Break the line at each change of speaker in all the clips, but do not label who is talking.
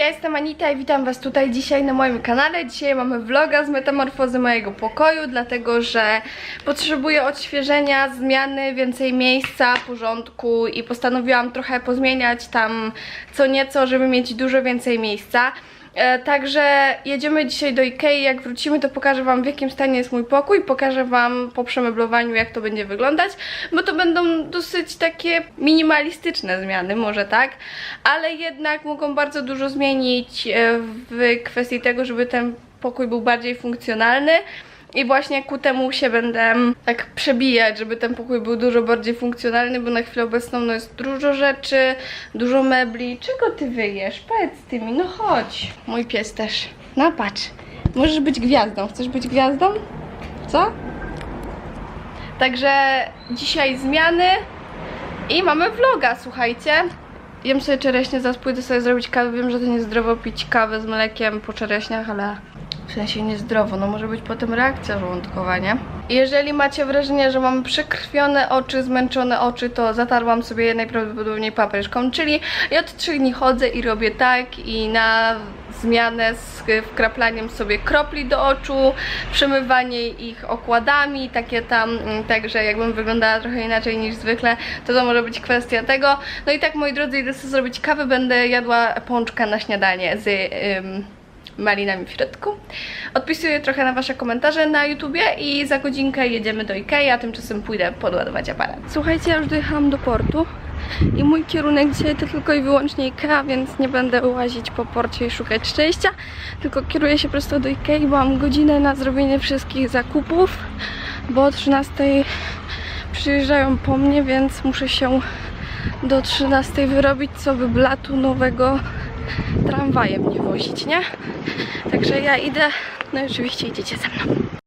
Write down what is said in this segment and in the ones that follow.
ja jestem Anita i witam was tutaj dzisiaj na moim kanale. Dzisiaj mamy vloga z metamorfozy mojego pokoju, dlatego że potrzebuję odświeżenia, zmiany, więcej miejsca, porządku i postanowiłam trochę pozmieniać tam co nieco, żeby mieć dużo więcej miejsca. E, Także jedziemy dzisiaj do Ikei, jak wrócimy to pokażę wam w jakim stanie jest mój pokój, pokażę wam po przemeblowaniu jak to będzie wyglądać, bo to będą dosyć takie minimalistyczne zmiany, może tak, ale jednak mogą bardzo dużo zmienić e, w kwestii tego, żeby ten pokój był bardziej funkcjonalny. I właśnie ku temu się będę tak przebijać, żeby ten pokój był dużo bardziej funkcjonalny, bo na chwilę obecną no jest dużo rzeczy, dużo mebli. Czego ty wyjesz? Powiedz ty mi, no chodź. Mój pies też. No patrz. Możesz być gwiazdą. Chcesz być gwiazdą? Co? Także dzisiaj zmiany i mamy vloga, słuchajcie. Jem sobie czereśnie, zaraz pójdę sobie zrobić kawę. Wiem, że to niezdrowo pić kawę z mlekiem po czereśniach, ale w sensie niezdrowo, no może być potem reakcja żołądkowa, nie? Jeżeli macie wrażenie, że mam przekrwione oczy, zmęczone oczy, to zatarłam sobie najprawdopodobniej papryżką, czyli ja od 3 dni chodzę i robię tak i na zmianę z wkraplaniem sobie kropli do oczu, przemywanie ich okładami, takie tam, mm, także jakbym wyglądała trochę inaczej niż zwykle, to to może być kwestia tego. No i tak moi drodzy, idę sobie zrobić kawę, będę jadła pączka na śniadanie z... malinami w środku. Odpisuję trochę na Wasze komentarze na YouTubie i za godzinkę jedziemy do Ikei, a tymczasem pójdę podładować aparat. Słuchajcie, ja już dojechałam do portu i mój kierunek dzisiaj to tylko i wyłącznie Ikea, więc nie będę łazić po porcie i szukać szczęścia, tylko kieruję się prosto do Ikei, bo mam godzinę na zrobienie wszystkich zakupów, bo o 13 przyjeżdżają po mnie, więc muszę się do 13 wyrobić, co by blatu nowego tramwajem nie wozić, nie? Także ja idę, no i oczywiście idziecie ze mną.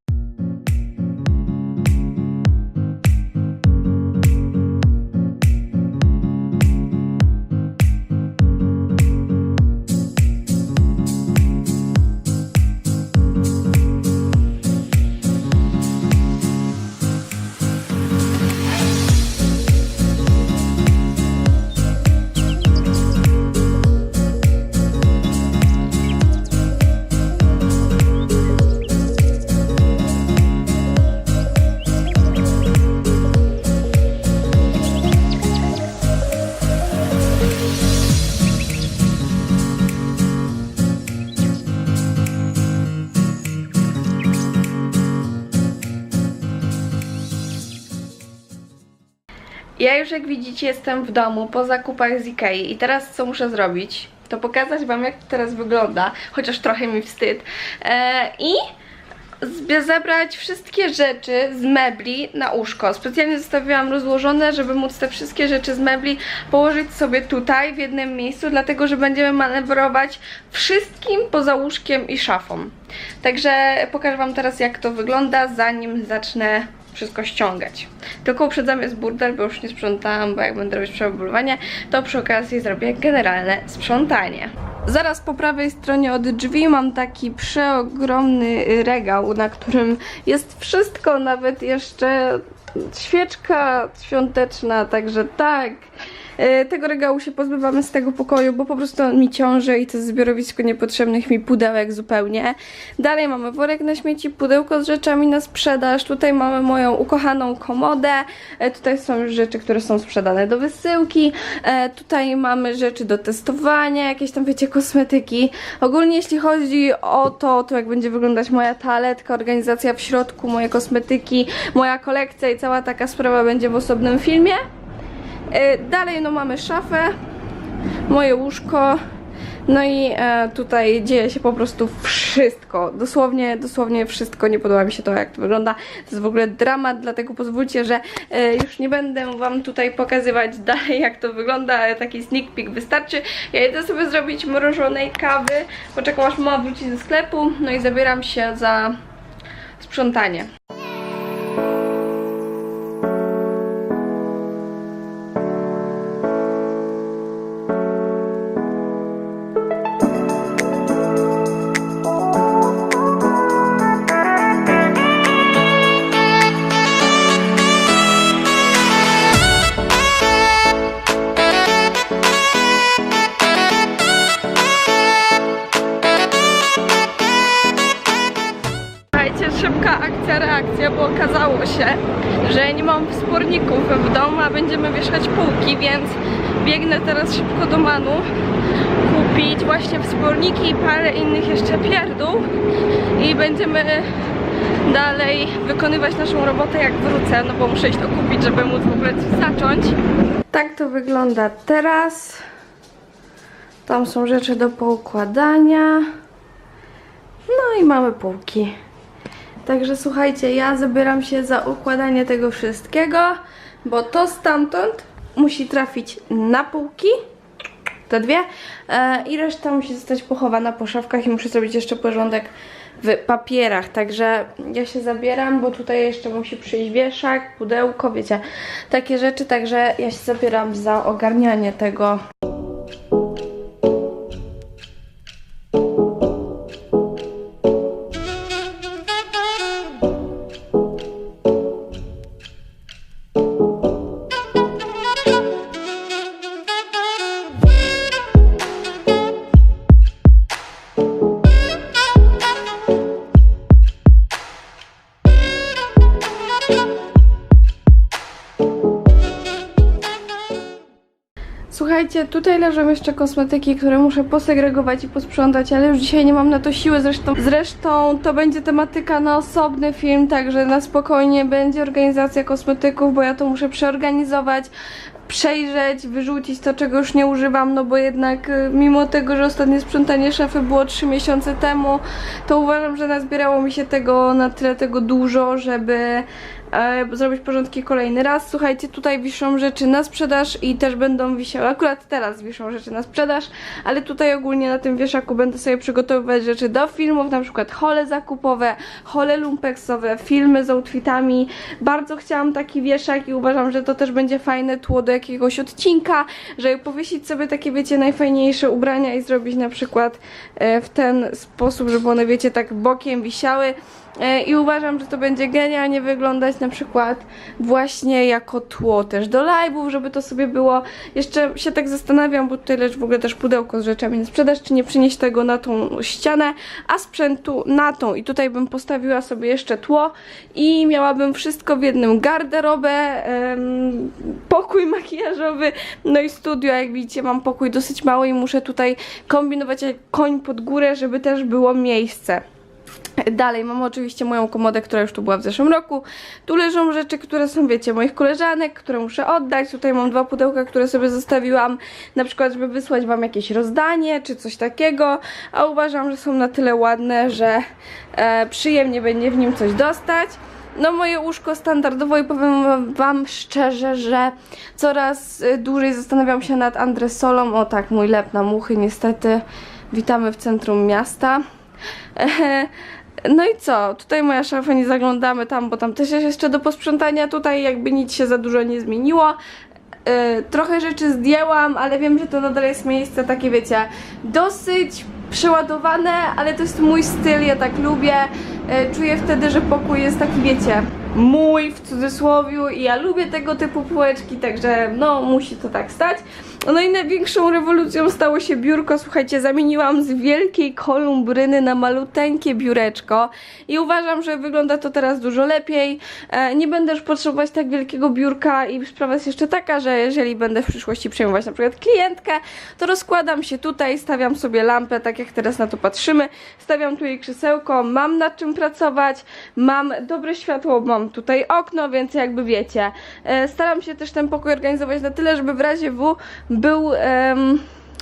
Ja już jak widzicie jestem w domu po zakupach z Ikei i teraz co muszę zrobić? To pokazać wam jak to teraz wygląda, chociaż trochę mi wstyd. E, I zebrać wszystkie rzeczy z mebli na łóżko. Specjalnie zostawiłam rozłożone, żeby móc te wszystkie rzeczy z mebli położyć sobie tutaj w jednym miejscu, dlatego że będziemy manewrować wszystkim poza łóżkiem i szafą. Także pokażę wam teraz jak to wygląda, zanim zacznę wszystko ściągać. Tylko uprzedzam jest burdel, bo już nie sprzątałam, bo jak będę robić przemeblowanie, to przy okazji zrobię generalne sprzątanie. Zaraz po prawej stronie od drzwi mam taki przeogromny regał, na którym jest wszystko, nawet jeszcze świeczka świąteczna, także tak. E, Tego regału się pozbywamy z tego pokoju, bo po prostu on mi ciąży i to jest zbiorowisko niepotrzebnych mi pudełek zupełnie. Dalej mamy worek na śmieci, pudełko z rzeczami na sprzedaż. Tutaj mamy moją ukochaną komodę. E, Tutaj są już rzeczy, które są sprzedane do wysyłki. E, Tutaj mamy rzeczy do testowania, jakieś tam wiecie kosmetyki. Ogólnie jeśli chodzi o to, to jak będzie wyglądać moja toaletka, organizacja w środku, moje kosmetyki, moja kolekcja i cała taka sprawa będzie w osobnym filmie. E, Dalej no mamy szafę, moje łóżko, no i e, tutaj dzieje się po prostu wszystko, dosłownie, dosłownie wszystko, nie podoba mi się to jak to wygląda, to jest w ogóle dramat, dlatego pozwólcie, że e, już nie będę wam tutaj pokazywać dalej jak to wygląda, taki sneak peek wystarczy. Ja idę sobie zrobić mrożonej kawy, poczekam aż mama wróci ze sklepu, no i zabieram się za sprzątanie. Szybka akcja, reakcja, bo okazało się, że nie mam wsporników w domu, a będziemy wieszać półki, więc biegnę teraz szybko do Manu kupić właśnie wsporniki i parę innych jeszcze pierdół i będziemy dalej wykonywać naszą robotę jak wrócę, no bo muszę iść to kupić, żeby móc w ogóle zacząć. Tak to wygląda teraz. Tam są rzeczy do poukładania. No i mamy półki. Także słuchajcie, ja zabieram się za układanie tego wszystkiego, bo to stamtąd musi trafić na półki, te dwie, e, i reszta musi zostać pochowana po szafkach i muszę zrobić jeszcze porządek w papierach, także ja się zabieram, bo tutaj jeszcze musi przyjść wieszak, pudełko, wiecie, takie rzeczy, także ja się zabieram za ogarnianie tego. Słuchajcie, tutaj leżą jeszcze kosmetyki, które muszę posegregować i posprzątać, ale już dzisiaj nie mam na to siły, zresztą, zresztą to będzie tematyka na osobny film, także na spokojnie będzie organizacja kosmetyków, bo ja to muszę przeorganizować, przejrzeć, wyrzucić to, czego już nie używam, no bo jednak y, mimo tego, że ostatnie sprzątanie szafy było 3 miesiące temu, to uważam, że nazbierało mi się tego na tyle tego dużo, żeby e, zrobić porządki kolejny raz. Słuchajcie, tutaj wiszą rzeczy na sprzedaż i też będą wisiały, akurat teraz wiszą rzeczy na sprzedaż, ale tutaj ogólnie na tym wieszaku będę sobie przygotowywać rzeczy do filmów, na przykład hole zakupowe, hole lumpeksowe, filmy z outfitami. Bardzo chciałam taki wieszak i uważam, że to też będzie fajne tło do jakiegoś odcinka, żeby powiesić sobie takie, wiecie, najfajniejsze ubrania i zrobić na przykład e, w ten sposób, żeby one, wiecie, tak bokiem wisiały. E, I uważam, że to będzie genialnie wyglądać na przykład właśnie jako tło też do live'ów, żeby to sobie było. Jeszcze się tak zastanawiam, bo tutaj leży w ogóle też pudełko z rzeczami na sprzedaż, czy nie przynieść tego na tą ścianę, a sprzętu na tą. I tutaj bym postawiła sobie jeszcze tło i miałabym wszystko w jednym garderobę, em, pokój makijażowy, no i studio. Jak widzicie, mam pokój dosyć mały i muszę tutaj kombinować jak koń pod górę, żeby też było miejsce. Dalej mam oczywiście moją komodę, która już tu była w zeszłym roku. Tu leżą rzeczy, które są, wiecie, moich koleżanek, które muszę oddać. Tutaj mam dwa pudełka, które sobie zostawiłam, na przykład, żeby wysłać wam jakieś rozdanie czy coś takiego. A uważam, że są na tyle ładne, że e, przyjemnie będzie w nim coś dostać. No moje łóżko standardowo i powiem wam szczerze, że coraz y, dłużej zastanawiam się nad Andresolą. O tak, mój lep na muchy niestety. Witamy w centrum miasta. No i co? Tutaj moja szafa nie zaglądamy tam, bo tam też jest jeszcze do posprzątania. Tutaj jakby nic się za dużo nie zmieniło. Yy, trochę rzeczy zdjęłam, ale wiem, że to nadal jest miejsce takie, wiecie, dosyć przeładowane, ale to jest mój styl, ja tak lubię. Yy, czuję wtedy, że pokój jest taki, wiecie, mój w cudzysłowiu i ja lubię tego typu półeczki, także no musi to tak stać. No i największą rewolucją stało się biurko. Słuchajcie, zamieniłam z wielkiej kolumbryny na maluteńkie biureczko i uważam, że wygląda to teraz dużo lepiej. E, nie będę już potrzebować tak wielkiego biurka i sprawa jest jeszcze taka, że jeżeli będę w przyszłości przejmować na przykład klientkę, to rozkładam się tutaj, stawiam sobie lampę, tak jak teraz na to patrzymy, stawiam tu jej krzesełko, mam nad czym pracować, mam dobre światło, mam tutaj okno, więc jakby wiecie, e, staram się też ten pokój organizować na tyle, żeby w razie W był em,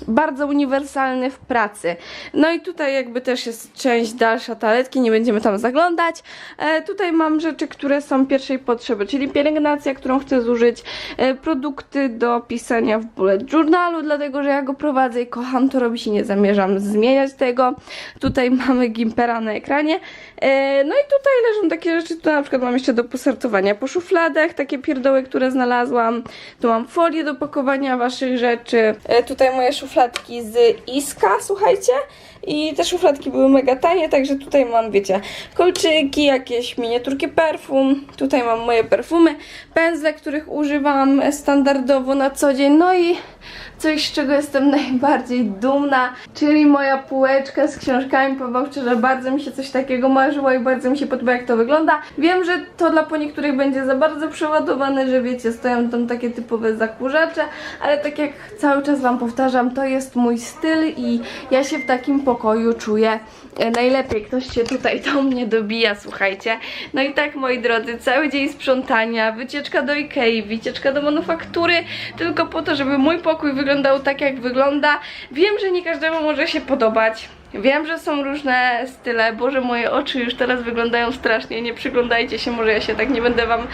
bardzo uniwersalny w pracy. No i tutaj jakby też jest część dalsza toaletki, nie będziemy tam zaglądać. E, tutaj mam rzeczy, które są pierwszej potrzeby, czyli pielęgnacja, którą chcę zużyć, e, produkty do pisania w bullet journalu, dlatego że ja go prowadzę i kocham to robić i nie zamierzam zmieniać tego. Tutaj mamy gimpera na ekranie. E, no i tutaj leżą takie rzeczy, tu na przykład mam jeszcze do posortowania po szufladach, takie pierdoły, które znalazłam. Tu mam folię do pakowania waszych rzeczy. E, tutaj moje szuflady szufladki z Iska, słuchajcie. I te szufladki były mega tanie, także tutaj mam, wiecie, kolczyki, jakieś miniaturki perfum. Tutaj mam moje perfumy, pędzle, których używam standardowo na co dzień. No i coś, z czego jestem najbardziej dumna, czyli moja półeczka z książkami. Powiem szczerze, bardzo mi się coś takiego marzyło i bardzo mi się podoba, jak to wygląda. Wiem, że to dla po niektórych będzie za bardzo przeładowane, że wiecie, stoją tam takie typowe zakurzacze, ale tak jak cały czas Wam powtarzam, to jest mój styl i ja się w takim pokoju czuję e, najlepiej. Ktoś się tutaj do mnie dobija, słuchajcie. No i tak, moi drodzy, cały dzień sprzątania, wycieczka do Ikei, wycieczka do manufaktury, tylko po to, żeby mój pokój wyglądał tak, jak wygląda. Wiem, że nie każdemu może się podobać. Wiem, że są różne style. Boże, moje oczy już teraz wyglądają strasznie. Nie przyglądajcie się, może ja się tak nie będę wam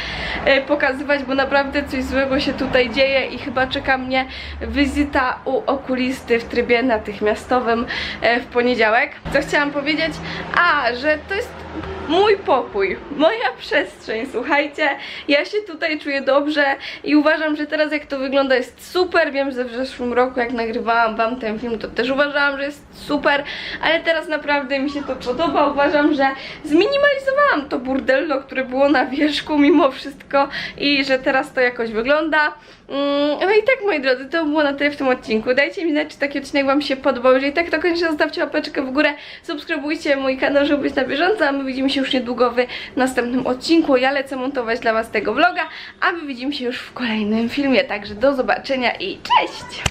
e, pokazywać, bo naprawdę coś złego się tutaj dzieje i chyba czeka mnie wizyta u okulisty w trybie natychmiastowym e, w poniedziałek. Co chciałam powiedzieć? A, że to jest mój pokój, moja przestrzeń, słuchajcie, ja się tutaj czuję dobrze i uważam, że teraz jak to wygląda jest super, wiem, że w zeszłym roku jak nagrywałam wam ten film, to też uważałam, że jest super, ale teraz naprawdę mi się to podoba, uważam, że zminimalizowałam to burdello, które było na wierzchu mimo wszystko i że teraz to jakoś wygląda. Mm, No i tak moi drodzy, to było na tyle w tym odcinku. Dajcie mi znać, czy taki odcinek wam się podobał. Jeżeli tak, to koniecznie zostawcie łapeczkę w górę, subskrybujcie mój kanał, żeby być na bieżąco, a my widzimy się już niedługo w następnym odcinku. Ja lecę montować dla was tego vloga, a my widzimy się już w kolejnym filmie. Także do zobaczenia i cześć!